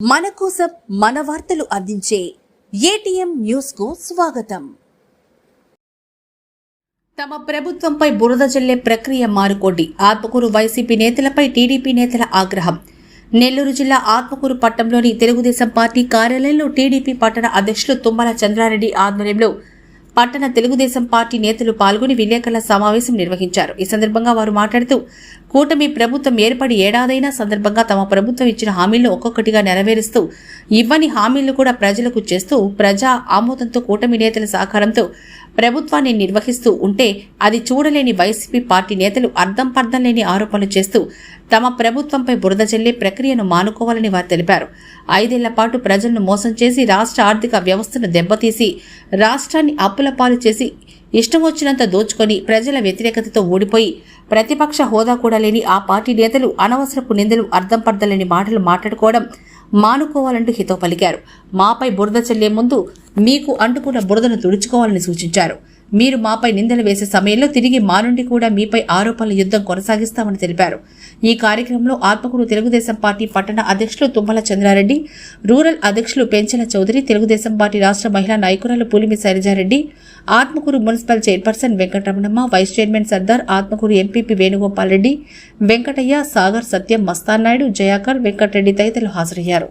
మన కోసం మన వార్తలు అందించే ఏటీఎం న్యూస్కు స్వాగతం. తమ ప్రభుత్వంపై బురద జల్లే ప్రక్రియ మారుకోండి ఆత్మకూరు వైసీపీ నేతలపై టీడీపీ నేతల ఆగ్రహం. నెల్లూరు జిల్లా ఆత్మకూరు పట్టణంలోని తెలుగుదేశం పార్టీ కార్యాలయంలో టీడీపీ పట్టణ అధ్యక్షులు తుమ్మల చంద్రారెడ్డి ఆధ్వర్యంలో పట్టణ తెలుగుదేశం పార్టీ నేతలు పాల్గొని విలేకరుల సమావేశం నిర్వహించారు. ఈ సందర్భంగా వారు మాట్లాడుతూ కూటమి ప్రభుత్వం ఏర్పడి ఏడాదైన సందర్భంగా తమ ప్రభుత్వం ఇచ్చిన హామీలను ఒక్కొక్కటిగా నెరవేరుస్తూ ఇవ్వని హామీలను కూడా ప్రజలకు చేస్తూ ప్రజా ఆమోదంతో కూటమి నేతల సహకారంతో ప్రభుత్వాన్ని నిర్వహిస్తూ ఉంటే అది చూడలేని వైసీపీ పార్టీ నేతలు అర్థం పర్థం లేని ఆరోపణలు చేస్తూ తమ ప్రభుత్వంపై బురద జల్లే ప్రక్రియను మానుకోవాలని వారు తెలిపారు. ఐదేళ్ళ పాటు ప్రజలను మోసం చేసి రాష్ట్ర ఆర్థిక వ్యవస్థను దెబ్బతీసి రాష్ట్రాన్ని అప్పుల పాలు చేసి ఇష్టం వచ్చినంత దోచుకొని ప్రజల వ్యతిరేకతతో ఓడిపోయి ప్రతిపక్ష హోదా కూడా లేని ఆ పార్టీ నేతలు అనవసరపు నిందలు అర్థం పర్థలేని మాటలు మాట్లాడుకోవడం మానుకోవాలంటూ హితో పలికారు. మాపై బురద చెల్లే ముందు మీకు అంటుకున్న బురదను తుడుచుకోవాలని సూచించారు. మీరు మాపై నిందలు వేసే సమయంలో తిరిగి మా నుండి కూడా మీపై ఆరోపణల యుద్ధం కొనసాగిస్తామని తెలిపారు. ఈ కార్యక్రమంలో ఆత్మకూరు తెలుగుదేశం పార్టీ పట్టణ అధ్యక్షులు తుమ్మల చంద్రారెడ్డి రూరల్ అధ్యక్షులు పెంచల చౌదరి తెలుగుదేశం పార్టీ రాష్ట్ర మహిళా నాయకురాలు Pulimi Sailaja Reddy Atmakur municipal chairperson Venkataramanamma vice chairman Sardar Atmakur MPP Venugopal Reddy Venkataiah Sagar Satyam Mastan Naidu Jayakar Venkata Reddy తదితరులు హాజరయ్యారు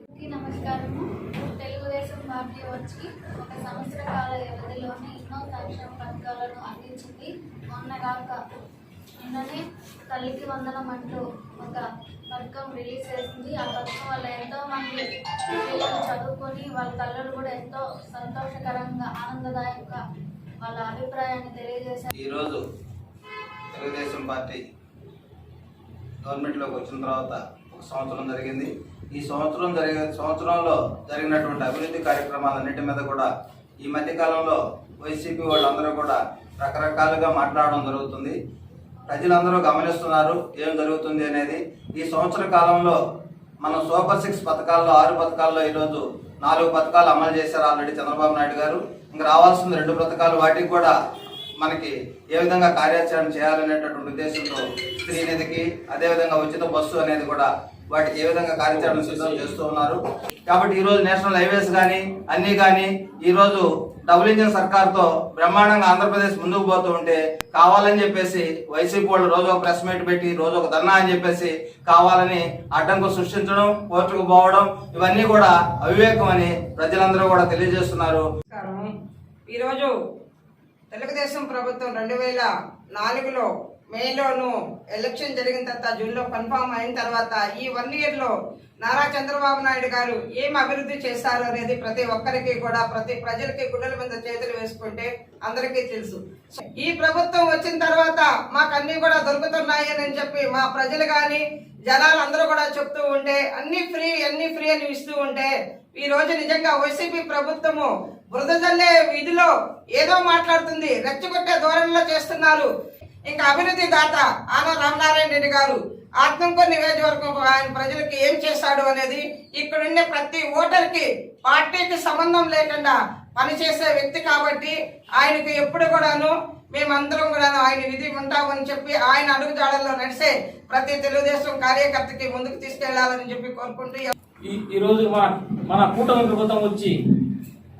అందరికీ నమస్కారము తెలుగుదేశం పార్టీ వచ్చి ఒక సంవత్సర కాల వ్యవధిలోనే ఎన్నో సంక్షేమ పథకాలను అందించింది. మొన్న కాక నిన్ననే తల్లికి వందనం అంటూ ఒక పథకం రిలీజ్ చేసింది. ఆ పథకం వల్ల ఎంతో మంది పిల్లలు చదువుకొని వాళ్ళ తల్లులు కూడా ఎంతో సంతోషకరంగా ఆనందదాయకంగా వాళ్ళ అభిప్రాయాన్ని తెలియజేశారు. ఈరోజు తెలుగుదేశం పార్టీ గవర్నమెంట్లోకి వచ్చిన తర్వాత ఒక సంవత్సరం జరిగింది. ఈ సంవత్సరం జరిగే సంవత్సరంలో జరిగినటువంటి అభివృద్ధి కార్యక్రమాలన్నిటి మీద కూడా ఈ మధ్యకాలంలో వైసీపీ వాళ్ళందరూ కూడా రకరకాలుగా మాట్లాడడం జరుగుతుంది. ప్రజలందరూ గమనిస్తున్నారు ఏం జరుగుతుంది అనేది. ఈ సంవత్సర కాలంలో మనం సూపర్ సిక్స్ పథకాల్లో ఆరు పథకాల్లో ఈరోజు నాలుగు పథకాలు అమలు చేశారు ఆల్రెడీ చంద్రబాబు నాయుడు గారు. ఇంకా రావాల్సిన రెండు పథకాలు వాటికి కూడా మనకి ఏ విధంగా కార్యాచరణ చేయాలనేటటువంటి ఉద్దేశంతో శ్రీనిధికి అదేవిధంగా ఉచిత బస్సు అనేది కూడా వాటికి ఏ విధంగా కార్యాచరణ సిద్ధం చేస్తూ ఉన్నారు. కాబట్టి ఈ రోజు నేషనల్ హైవేస్ కానీ అన్నీ కానీ ఈరోజు డబుల్ ఇంజిన్ సర్కార్తో బ్రహ్మాండంగా ఆంధ్రప్రదేశ్ ముందుకు పోతూ ఉంటే కావాలని చెప్పేసి వైసీపీ వాళ్ళు రోజు ఒక ప్రెస్ మీట్ పెట్టి రోజు ఒక ధర్నా అని చెప్పేసి కావాలని అడ్డంకు సృష్టించడం కోర్టుకు పోవడం ఇవన్నీ కూడా అవివేకం అని ప్రజలందరూ కూడా తెలియజేస్తున్నారు. ఈరోజు తెలుగుదేశం ప్రభుత్వం రెండు వేల నాలుగులో మేలోను ఎలక్షన్ జరిగిన తర్వాత జూన్లో కన్ఫామ్ అయిన తర్వాత ఈ వన్ ఇయర్లో నారా చంద్రబాబు నాయుడు గారు ఏం అభివృద్ధి చేశారు అనేది ప్రతి ఒక్కరికి కూడా ప్రతి ప్రజలకి గుండెల మీద చేతులు వేసుకుంటే అందరికీ తెలుసు. ఈ ప్రభుత్వం వచ్చిన తర్వాత మాకు అన్ని కూడా దొరుకుతున్నాయి అని చెప్పి మా ప్రజలు కానీ జనాలు అందరూ కూడా చెప్తూ ఉంటే అన్ని ఫ్రీ అన్ని ఫ్రీ అని ఇస్తూ ఉంటే ఈ రోజు నిజంగా వైసీపీ ప్రభుత్వము బురద జల్లే విధిలో ఏదో మాట్లాడుతుంది రెచ్చగొట్టే ధోరణిలో చేస్తున్నారు. ఇంకా అభివృద్ధి దాత ఆన రామనారాయణ రెడ్డి గారు ఆత్మకూరు నియోజకవర్గం ఆయన ప్రజలకి ఏం చేశాడు అనేది ఇక్కడుండే ప్రతి ఓటర్కి పార్టీకి సంబంధం లేకుండా పనిచేసే వ్యక్తి కాబట్టి ఆయనకు ఎప్పుడు కూడాను మేమందరం కూడా ఆయన విధి ఉంటామని చెప్పి ఆయన అడుగుజాడల్లో నడిసే ప్రతి తెలుగుదేశం కార్యకర్తకి ముందుకు తీసుకెళ్ళాలని చెప్పి కోరుకుంటూ ఈ ఈరోజు మన మన కూటమి ప్రభుత్వం వచ్చి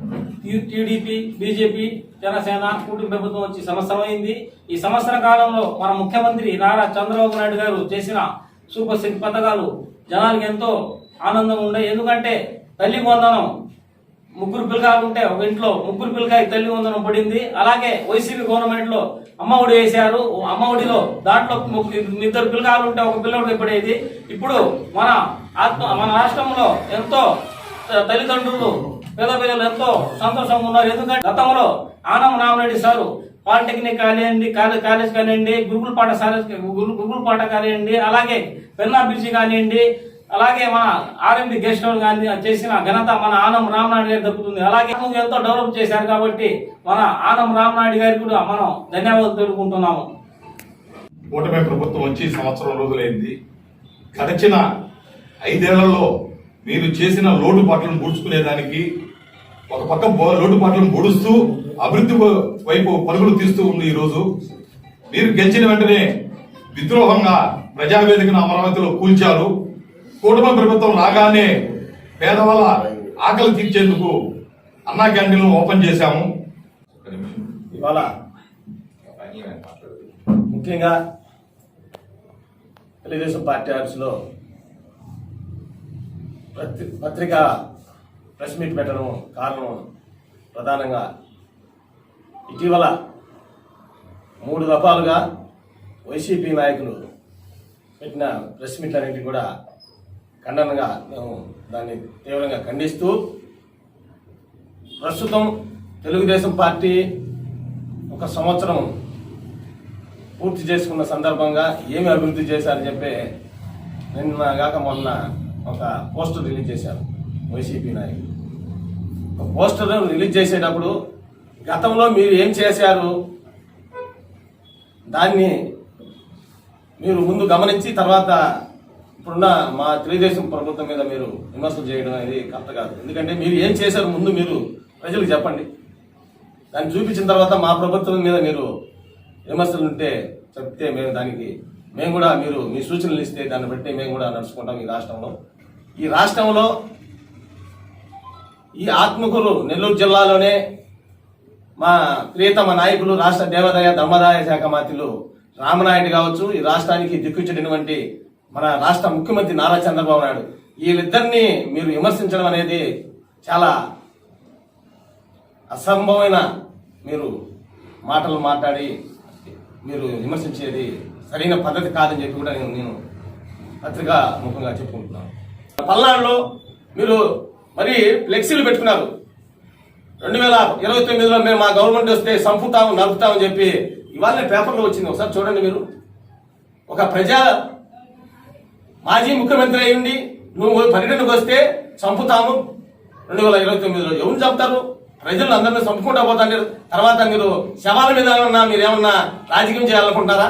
టీడీపీ బీజేపీ జనసేన కూటమి ప్రభుత్వం వచ్చి సంవత్సరం అయింది. ఈ సంవత్సర కాలంలో మన ముఖ్యమంత్రి నారా చంద్రబాబు నాయుడు గారు చేసిన సూపర్ సిక్స్ పథకాలు జనాలకు ఎంతో ఆనందం ఉండే. ఎందుకంటే తల్లి వందనం ముగ్గురు పిల్లకాయలు ఉంటే ఒక ఇంట్లో ముగ్గురు పిల్లకాయ తల్లి వందనం పడింది. అలాగే వైసీపీ గవర్నమెంట్లో అమ్మఒడి వేశారు. అమ్మఒడిలో దాంట్లో ఇద్దరు పిల్లకాయలు ఉంటే ఒక పిల్లడికి పడేది. ఇప్పుడు మన ఆత్మ మన రాష్ట్రంలో ఎంతో త- తల్లిదండ్రులు పేద ప్రజలు ఎంతో సంతోషంగా ఉన్నారు ఎందుకంటే గతంలో ఆనం రామరెడ్డి సారు పాలిటెక్నిక్ కానివ్వండి కాలేజ్ కాలేజ్ కానివ్వండి గురుకుల పాఠశాల గురుకుల పాఠ కానివ్వండి అలాగే పెన్నా బ్రిడ్జి కానివ్వండి అలాగే మన ఆర్ఎండి గెస్ట్ హౌస్ కానీ చేసిన ఘనత మన ఆనం రామనాయుడు గారికి దక్కుతుంది. అలాగే ఎంతో డెవలప్ చేశారు కాబట్టి మన ఆనం రామనాయుడు గారికి కూడా మనం ధన్యవాదాలు తెలుపుకుంటున్నాము. కూటమి ప్రభుత్వం వచ్చి సంవత్సరం రోజులైంది. గడిచిన ఐదేళ్ళలో మీరు చేసిన లోటుపాట్లను పూడ్చుకునేదానికి ఒక పక్క బో- లోటుపాట్లను పొడుస్తూ అభివృద్ధి వైపు పరుగులు తీస్తూ ఉంది ఈరోజు. మీరు గెలిచిన వెంటనే విద్రోహంగా ప్రజావేదికను అమరావతిలో కూల్చారు. కూటమి ప్రభుత్వం రాగానే పేదవాళ్ళ ఆకలి తీర్చేందుకు అన్నా క్యాంటీన్లు ఓపెన్ చేశాము. ఇవాళ ముఖ్యంగా తెలుగుదేశం పార్టీ ఆఫీసులో పత్రి పత్రిక ప్రెస్ మీట్ పెట్టడం కారణం ప్రధానంగా ఇటీవల మూడు దఫాలుగా వైసీపీ నాయకులు పెట్టిన ప్రెస్ మీట్లన్నింటినీ కూడా ఖండనగా మేము దాన్ని తీవ్రంగా ఖండిస్తూ ప్రస్తుతం తెలుగుదేశం పార్టీ ఒక సంవత్సరం పూర్తి చేసుకున్న సందర్భంగా ఏమి అభివృద్ధి చేశారని చెప్పి నిన్న కాక మొన్న ఒక పోస్టర్ రిలీజ్ చేశారు. వైసీపీ నాయకులు. పోస్టర్ రిలీజ్ చేసేటప్పుడు గతంలో మీరు ఏం చేశారు? దాన్ని మీరు ముందు గమనించి తర్వాత ఇప్పుడున్న మా తెలుగుదేశం ప్రభుత్వం మీద మీరు విమర్శలు చేయడం అనేది కరెక్ట్ కాదు. ఎందుకంటే మీరు ఏం చేశారు ముందు మీరు ప్రజలకు చెప్పండి. దాన్ని చూపించిన తర్వాత మా ప్రభుత్వం మీద మీరు విమర్శలు ఉంటే చెప్తే మేము దానికి మేము కూడా మీరు మీ సూచనలు ఇస్తే దాన్ని బట్టి మేము కూడా నడుచుకుంటాం ఈ రాష్ట్రంలో. ఈ రాష్ట్రంలో ఈ ఆత్మకూరు నెల్లూరు జిల్లాలోనే మా ప్రియతమ నాయకులు రాష్ట్ర దేవాదాయ ధర్మదాయ శాఖ మంత్రులు రామనాయుడు కావచ్చు ఈ రాష్ట్రానికి దిక్కుచ్చినటువంటి మన రాష్ట్ర ముఖ్యమంత్రి నారా చంద్రబాబు నాయుడు. వీళ్ళిద్దరిని మీరు విమర్శించడం అనేది చాలా అసంభవమైన మీరు మాటలు మాట్లాడి మీరు విమర్శించేది సరైన పద్ధతి కాదని చెప్పి కూడా నేను నేను పత్రికా ముఖంగా చెప్పుకుంటున్నాను. పల్నాడులో మీరు మరి ఫ్లెక్సీలు పెట్టుకున్నారు. రెండు వేల ఇరవై తొమ్మిదిలో మేము మా గవర్నమెంట్ వస్తే సంపుతాము నడుపుతామని చెప్పి ఇవాళ పేపర్లో వచ్చింది. ఒకసారి చూడండి మీరు. ఒక ప్రజా మాజీ ముఖ్యమంత్రి అయ్యండి నువ్వు పర్యటనకు వస్తే చంపుతాము. రెండు వేల ఇరవై తొమ్మిదిలో ఎవరు చంపుతారు? ప్రజలు అందరినీ చంపుకుంటా పోతాంటారు తర్వాత మీరు శవాల మీద ఏమన్నా మీరు ఏమన్నా రాజకీయం చేయాలనుకుంటారా